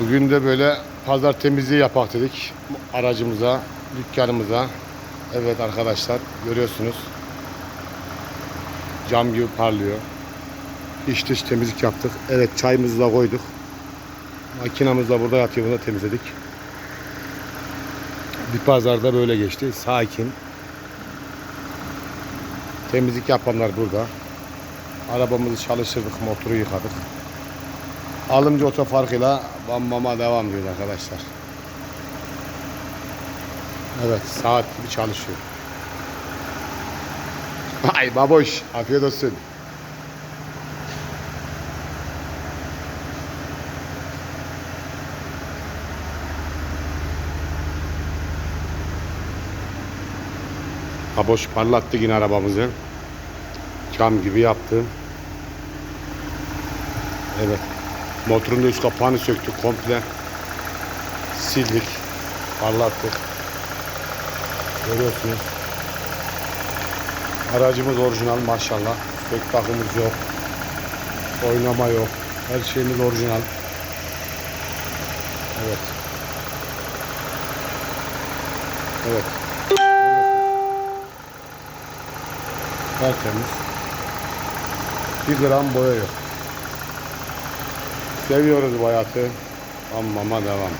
Bugün de böyle pazar temizliği yapak dedik. Aracımıza, dükkanımıza. Evet arkadaşlar görüyorsunuz. Cam gibi parlıyor. İç dış temizlik yaptık. Evet çayımızı da koyduk. Makinamız da burada yatıyor. Bunu da temizledik. Bir pazarda böyle geçti. Sakin. Temizlik yapanlar burada. Arabamızı çalıştırdık, motoru yıkadık. Alımcı otoparkıyla bambama devam ediyoruz arkadaşlar. Evet, saat gibi çalışıyor. Ay baboş, afiyet olsun. Baboş parlattı yine arabamızı. Cam gibi yaptı. Evet. Motorun da üst kapağını söktük komple. Sildik. Parlattık. Görüyorsunuz. Aracımız orijinal maşallah. Sök takımız yok. Oynama yok. Her şeyimiz orijinal. Evet. Evet. Tertemiz. Bir gram boya yok. Seviyoruz bu hayatı. Amma devam.